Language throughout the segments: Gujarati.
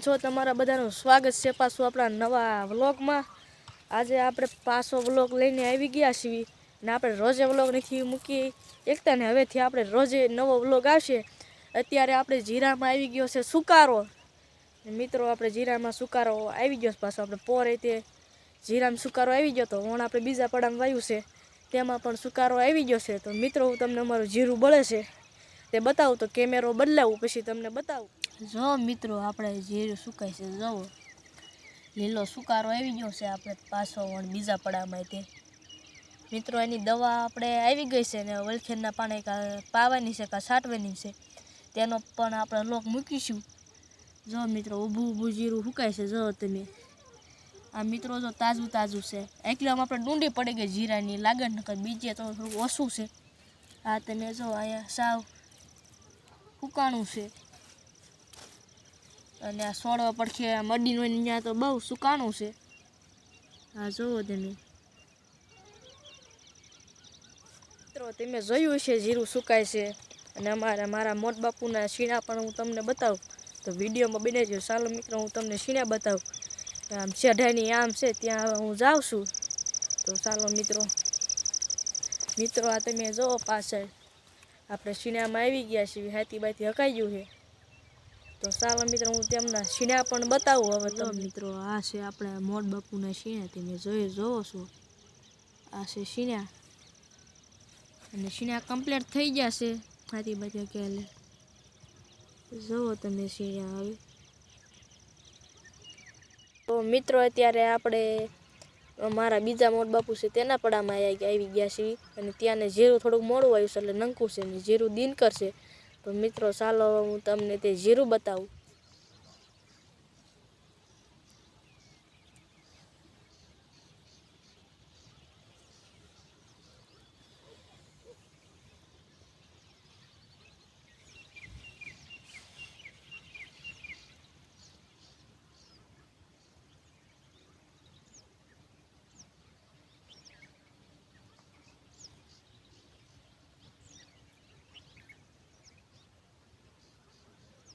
છો તમારા બધાનું સ્વાગત છે પાછું આપણા નવા વ્લોગમાં. આજે આપણે પાછો વ્લોગ લઈને આવી ગયા છીએ ને આપણે રોજે વ્લોગ નથી મૂકી. એકતા ને હવેથી આપણે રોજે નવો વ્લોગ આવશે. અત્યારે આપણે જીરામાં આવી ગયો છે સુકારો. મિત્રો, આપણે જીરામાં સુકારો આવી ગયો પાછો. આપણે પોરે તે જીરામાં સુકારો આવી ગયો તો વણ આપણે બીજા પડામાં વાયું છે. તેમાં પણ સુકારો આવી ગયો છે. તો મિત્રો, હું તમને અમારું જીરું બળે છે તે બતાવું તો કેમેરો બદલાવું, પછી તમને બતાવું. જો મિત્રો, આપણે જીરું સુકાય છે જુઓ લીલો સુકારો આવી ગયો છે આપણે પાછો વણ બીજા પડામાં તે. મિત્રો, એની દવા આપણે આવી ગઈ છે ને વલખેરના પાણે પાવાની છે, કાં છાંટવાની છે. તેનો પણ આપણે લોક મૂકીશું. જો મિત્રો, ઊભું ઊભું જીરું સુકાય છે, જો તમે. આ મિત્રો જો તાજું તાજું છે. એકલામાં આપણે ડુંડી પડી ગઈ જીરાની, લાગણ નકર બીજે તો થોડું ઓછું છે. આ તમે જો અહીંયા સાવ સુકાણું છે. અને આ સોળવા પડખે મડીનો હોય ત્યાં તો બહુ સુકાણું છે. આ જુઓ તમે. મિત્રો, તમે જોયું છે જીરું સુકાય છે. અને અમારા, મારા મોટ બાપુના શીણા પણ હું તમને બતાવું. તો વિડીયોમાં બને જો ચાલો મિત્રો, હું તમને શીણા બતાવું. આમ ચઢાઈની આમ છે, ત્યાં હું જાઉં છું. તો ચાલો મિત્રો. મિત્રો, આ તમે જુઓ પાછળ. આપણે શીણામાં આવી ગયા છીએ. હાથી બાથી હકાઈ ગયું છે. તો ચાલો મિત્રો હું તેમના શીણા પણ બતાવું હવે તો મિત્રો આ છે આપણે મોટ બાપુના શીણા તમે જોઈ જોવો છો. આ છે શીણા અને શીણા કમ્પ્લીટ થઈ ગયા છે. હાથી બધા હકાયેલે જુઓ તમે શીણા હવે. તો મિત્રો અત્યારે આપણે મારા બીજા મોટ બાપુ છે તેના પડામાં આવી આવી ગયા છીએ. અને ત્યાંને જીરું થોડુંક મોડું આવ્યું છે એટલે નંકું છે ને જીરું દિન કરશે તો મિત્રો ચાલો હું તમને તે જીરું બતાવું.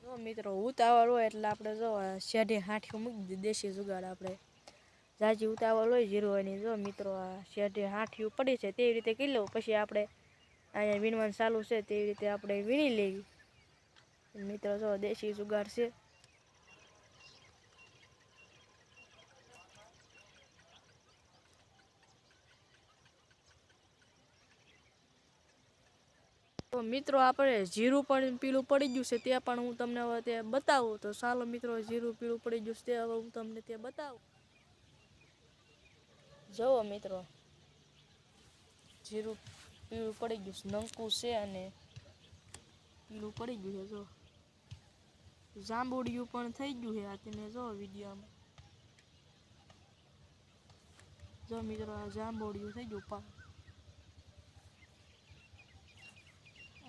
મિત્રો, ઉતાવળ હોય એટલે આપણે જો શેઢે હાંઠિયું મૂકી દીધી દેશી જુગાડ આપણે. જાજી ઉતાવળ હોય જીરવાની. જો મિત્રો, આ શેઢે હાંઠી પડી છે તેવી રીતે કરી લઉં. પછી આપણે અહીંયા વીણવાનું ચાલુ છે તેવી રીતે આપણે વીણી લેવી. મિત્રો, જો દેશી જુગાડ છે. મિત્રો, આપણે જીરું પણ પીળું પડી ગયું છે તે પણ હું તમને હવે તે બતાવું. તો ચાલો મિત્રો, જીરું પીળું પડી ગયું છે, તે હવે હું તમને તે બતાવું. જુઓ મિત્રો, જીરું પીળું પડી ગયું છે નંકુ છે અને પીળું પડી ગયું છે, જો. જાંબુડિયું પણ થઈ ગયું છે, આ તમે જો વિડીયોમાં. જો મિત્રો, આ જાંબુડિયું થઈ ગયું પા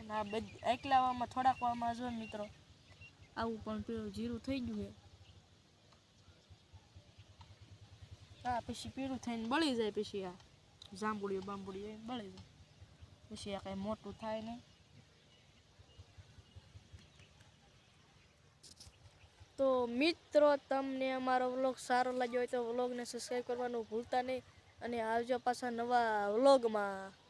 અને આ બધ, એકલાવામાં થોડાક વામાં જો મિત્રો. આવું પણ પેલું જીરું થઈ ગયું છે. હા, પછી પીળું થઈને બળી જાય પછી આ જાંબુડિયું બાંબુડિયું એ બળી જાય. પછી આ કંઈ મોટું થાય નહીં. તો મિત્રો, તમને અમારો વ્લોગ સારો લાગ્યો હોય તો વ્લોગને સબસ્ક્રાઈબ કરવાનું ભૂલતા નહીં. અને આવજો પાછા નવા વ્લોગમાં.